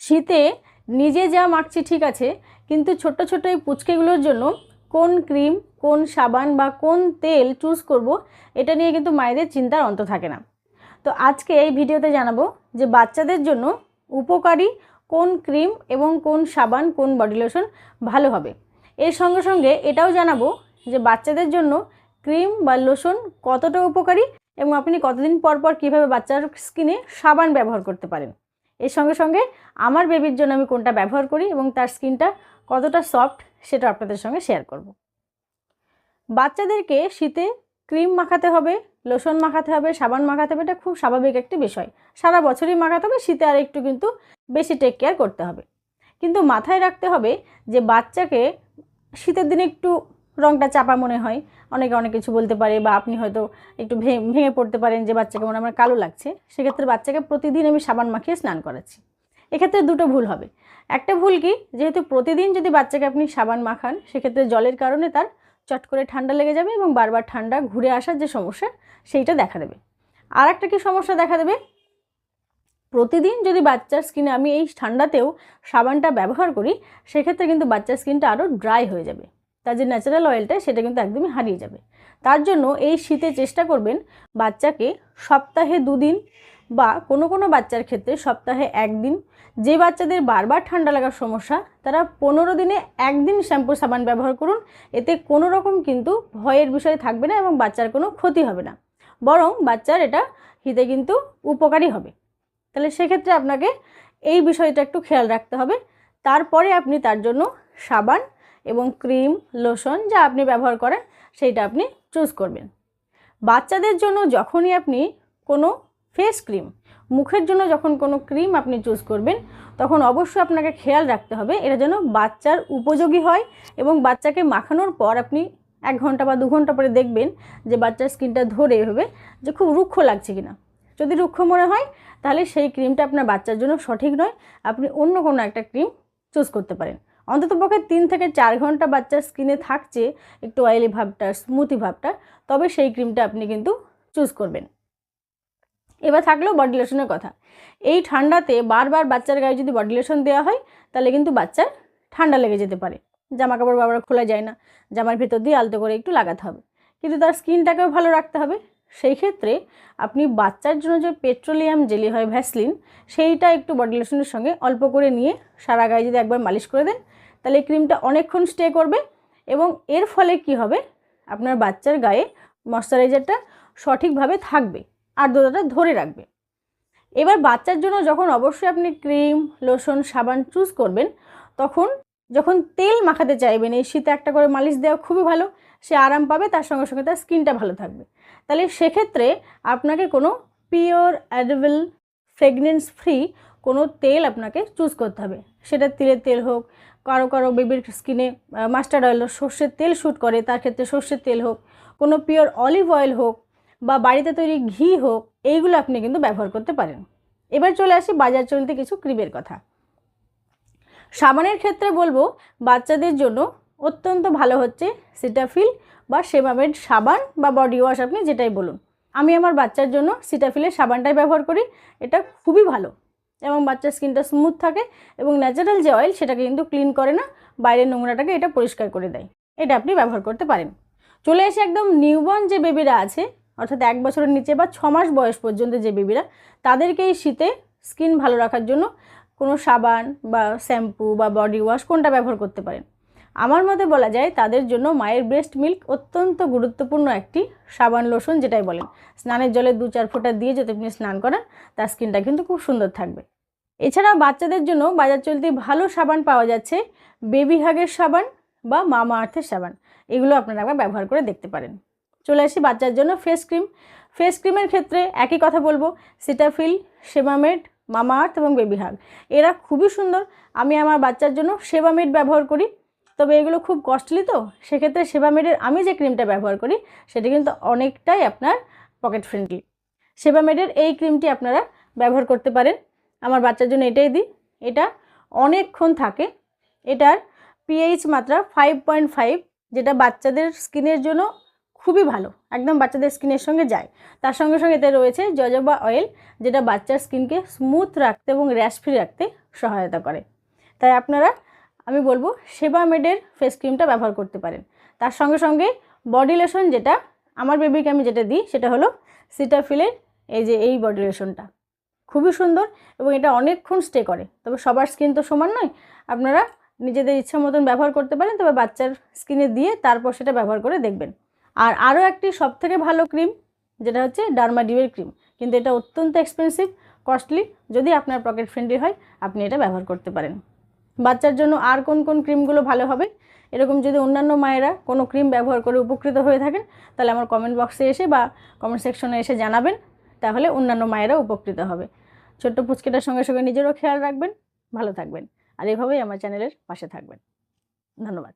শীতে নিজে যা মাখছি ঠিক আছে, কিন্তু ছোট্ট ছোট্ট এই পুচকেগুলোর জন্য কোন ক্রিম, কোন সাবান বা কোন তেল চুজ করব, এটা নিয়ে কিন্তু মায়েদের চিন্তার অন্ত থাকে না। তো আজকে এই ভিডিওতে জানাব যে বাচ্চাদের জন্য উপকারী কোন ক্রিম এবং কোন সাবান, কোন বডি লোশন ভালো হবে। এর সঙ্গে সঙ্গে এটাও জানাব যে বাচ্চাদের জন্য ক্রিম বা লোশন কতটা উপকারী এবং আপনি কতদিন পর পর কীভাবে বাচ্চার স্কিনে সাবান ব্যবহার করতে পারেন। এর সঙ্গে সঙ্গে আমার বেবির জন্য আমি কোনটা ব্যবহার করি এবং তার স্কিনটা কতটা সফট সেটা আপনাদের সঙ্গে শেয়ার করব। বাচ্চাদেরকে শীতে ক্রিম মাখাতে হবে লোশন মাখাতে হবে, সাবান মাখাতে হবে, এটা খুব স্বাভাবিক একটি বিষয়। সারা বছরই মাখাতে হবে, শীতে আর একটু কিন্তু বেশি টেক কেয়ার করতে হবে। কিন্তু মাথায় রাখতে হবে যে বাচ্চাকে শীতের দিনে একটু রঙটা চাপা মনে হয়। অনেকে অনেক কিছু বলতে পারে বা আপনি হয়তো একটু ভেঙে পড়তে পারেন যে বাচ্চাকে মনে আমার কালো লাগছে। সেক্ষেত্রে বাচ্চাকে প্রতিদিন আমি সাবান মাখিয়ে স্নান করাচ্ছি। এক্ষেত্রে দুটো ভুল হবে। একটা ভুল কি? যেহেতু প্রতিদিন যদি বাচ্চাকে আপনি সাবান মাখান, সেক্ষেত্রে জলের কারণে তার চট করে ঠান্ডা লেগে যাবে এবং বারবার ঠান্ডা ঘুরে আসার যে সমস্যা, সেইটা দেখা দেবে। আর একটা কি সমস্যা দেখা দেবে? প্রতিদিন যদি বাচ্চার স্কিনে আমি এই ঠান্ডাতেও সাবানটা ব্যবহার করি, সেক্ষেত্রে কিন্তু বাচ্চার স্কিনটা আরও ড্রাই হয়ে যাবে। তার যে ন্যাচারাল অয়েলটা সেটা কিন্তু একদমই হারিয়ে যাবে। তার জন্য এই শীতে চেষ্টা করবেন বাচ্চাকে সপ্তাহে দুদিন বা কোনো কোনো বাচ্চার ক্ষেত্রে সপ্তাহে একদিন। যে বাচ্চাদের বারবার ঠান্ডা লাগার সমস্যা, তারা পনেরো দিনে একদিন শ্যাম্পু সাবান ব্যবহার করুন। এতে কোনো রকম কিন্তু ভয়ের বিষয় থাকবে না এবং বাচ্চার কোনো ক্ষতি হবে না। বরং বাচ্চার এটা হিতে কিন্তু উপকারী হবে। তাহলে সেক্ষেত্রে আপনাকে এই বিষয়টা একটু খেয়াল রাখতে হবে। তারপরে আপনি তার জন্য সাবান এবং ক্রিম, লোশন যা আপনি ব্যবহার করেন সেইটা আপনি চুজ করবেন। বাচ্চাদের জন্য যখনই আপনি কোনো ফেস ক্রিম মুখের জন্য যখন কোনো ক্রিম আপনি চুজ করবেন, তখন অবশ্যই আপনাকে খেয়াল রাখতে হবে এটা যেন বাচ্চার উপযোগী হয় এবং বাচ্চাকে মাখানোর পর আপনি এক ঘণ্টা বা দু ঘণ্টা পরে দেখবেন যে বাচ্চার স্কিনটা ধরে এভাবে যে খুব রুক্ষ লাগছে কিনা। যদি রুক্ষ মনে হয়, তাহলে সেই ক্রিমটা আপনার বাচ্চার জন্য সঠিক নয়। আপনি অন্য কোনো একটা ক্রিম চুজ করতে পারেন। অন্ততপক্ষে তিন থেকে চার ঘণ্টা বাচ্চার স্কিনে থাকছে একটু অয়েলি ভাবটা স্মুথি ভাবটা, তবে সেই ক্রিমটা আপনি কিন্তু চুজ করবেন। এবার থাকল বডি লোশনের কথা। এই ঠান্ডাতে বারবার বাচ্চার গায়ে যদি বডি লোশন দেওয়া হয়, তাহলে কিন্তু বাচ্চার ঠান্ডা লেগে যেতে পারে। জামা কাপড় বারবার খোলা যায় না, জামার ভেতর দিয়ে আলতো করে একটু লাগাতে হবে। কিন্তু তার স্কিনটাকেও ভালো রাখতে হবে। সেই ক্ষেত্রে আপনি বাচ্চার জন্য যে পেট্রোলিয়াম জেলি হয় ভ্যাসলিন, সেইটা একটু বডি লোশনের সঙ্গে অল্প করে নিয়ে সারা গায়ে যদি একবার মালিশ করে দেন, তাহলে ক্রিমটা অনেকক্ষণ স্টে করবে এবং এর ফলে কি হবে? আপনার বাচ্চার গায়ে ময়শ্চারাইজারটা সঠিকভাবে থাকবে আর্দ্রতাটা ধরে রাখবে। এবার বাচ্চার জন্য যখন অবশ্যই আপনি ক্রিম, লোশন, সাবান চুজ করবেন, তখন যখন তেল মাখাতে চাইবেন, এই শীতে একটা করে মালিশ দেওয়া খুবই ভালো। সে আরাম পাবে, তার সঙ্গে সঙ্গে তার স্কিনটা ভালো থাকবে। তাহলে সেক্ষেত্রে আপনাকে কোনো পিওর, অ্যাডেবল, ফ্রেগনেন্স ফ্রি কোনো তেল আপনাকে চুজ করতে হবে। সেটা তিলের তেল হোক, কারও কারও বেবির স্কিনে মাস্টার্ড অয়েল সর্ষের তেল শ্যুট করে, তার ক্ষেত্রে সর্ষের তেল হোক, কোনো পিওর অলিভ অয়েল হোক বা বাড়িতে তৈরি ঘি হোক, এইগুলো আপনি কিন্তু ব্যবহার করতে পারেন। এবার চলে আসি বাজার চলতে কিছু ক্রিমের কথা। সাবানের ক্ষেত্রে বলব, বাচ্চাদের জন্য অত্যন্ত ভালো হচ্ছে সিটাফিল বা সেমামেড সাবান বা বডি ওয়াশ আপনি যেটাই বলুন। আমি আমার বাচ্চার জন্য সিটাফিলের সাবানটাই ব্যবহার করি, এটা খুবই ভালো এবং বাচ্চার স্কিনটা স্মুথ থাকে এবং ন্যাচারাল যে অয়েল সেটাকে কিন্তু ক্লিন করে না, বাইরের নোংরাটাকে এটা পরিষ্কার করে দেয়। এটা আপনি ব্যবহার করতে পারেন। চলে এসে একদম নিউবর্ন যে বেবিরা আছে, অর্থাৎ এক বছরের নিচে বা ছ মাস বয়স পর্যন্ত যে বেবিরা তাদেরকে এই শীতে স্কিন ভালো রাখার জন্য কোনো সাবান বা শ্যাম্পু বা বডি ওয়াশ কোনটা ব্যবহার করতে পারেন? আমার মতে বলা যায় তাদের জন্য মায়ের ব্রেস্ট মিল্ক অত্যন্ত গুরুত্বপূর্ণ একটি সাবান লোশন যেটাই বলেন। স্নানের জলে দু চার ফোঁটা দিয়ে যদি আপনি স্নান করেন, তার স্কিনটা কিন্তু খুব সুন্দর থাকবে। এছাড়া বাচ্চাদের জন্য বাজার চলতে ভালো সাবান পাওয়া যাচ্ছে বেবি হাগের সাবান বা মামা আর্থের সাবান। এগুলো আপনারা একবার ব্যবহার করে দেখতে পারেন। চলে আসি বাচ্চার জন্য ফেস ক্রিম ফেস ক্রিমের ক্ষেত্রে একই কথা বলব সিটাফিল সেবামেড মামা আর্থ এবং বেবি হাগ এরা খুবই সুন্দর। আমি আমার বাচ্চার জন্য সেবামেড ব্যবহার করি। তবে এগুলো খুব কস্টলি তো, সেক্ষেত্রে সেবামেডের আমি যে ক্রিমটা ব্যবহার করি, সেটা কিন্তু অনেকটাই আপনার পকেট ফ্রেন্ডলি সেবামেডের এই ক্রিমটি আপনারা ব্যবহার করতে পারেন। আমার বাচ্চার জন্য এটাই দিই। এটা অনেকক্ষণ থাকে। এটার পিএইচ মাত্রা ফাইভ পয়েন্ট ফাইভ যেটা বাচ্চাদের স্কিনের জন্য খুবই ভালো। একদম বাচ্চাদের স্কিনের সঙ্গে যায়। তার সঙ্গে সঙ্গে এতে রয়েছে জজবা অয়েল যেটা বাচ্চার স্কিনকে স্মুথ রাখতে এবং র্যাশ ফ্রি রাখতে সহায়তা করে। তাই আপনারা আমি বলব সেবা মেডের ফেস ক্রিমটা ব্যবহার করতে পারেন। তার সঙ্গে সঙ্গে বডি লোশন যেটা, আমার বেবিকে আমি যেটা দিই, সেটা হলো সিটাফিলের এই যে এই বডি লোশনটা খুবই সুন্দর এবং এটা অনেকক্ষণ স্টে করে। তবে সবার স্কিন তো সমান নয়, আপনারা নিজেদের ইচ্ছা মতন ব্যবহার করতে পারেন, তবে বাচ্চার স্কিনে দিয়ে তারপর সেটা ব্যবহার করে দেখবেন। আর আরও একটি সবথেকে ভালো ক্রিম যেটা হচ্ছে ডার্মাডিউয়ের ক্রিম কিন্তু এটা অত্যন্ত এক্সপেন্সিভ কস্টলি যদি আপনার পকেট ফ্রেন্ডলি হয়, আপনি এটা ব্যবহার করতে পারেন। বাচ্চার জন্য আর কোন কোন ক্রিমগুলো ভালো হবে? এরকম যদি অন্যান্য মায়েরা কোনো ক্রিম ব্যবহার করে উপকৃত হয়ে থাকেন, তাহলে আমার কমেন্ট বক্সে এসে বা কমেন্ট সেকশনে এসে জানাবেন, তাহলে অন্যান্য মায়েরা উপকৃত হবে। ছোট্ট পুচকেটার সঙ্গে সঙ্গে নিজেরও খেয়াল রাখবেন, ভালো থাকবেন। আর এভাবেই আমার চ্যানেলের পাশে থাকবেন। ধন্যবাদ।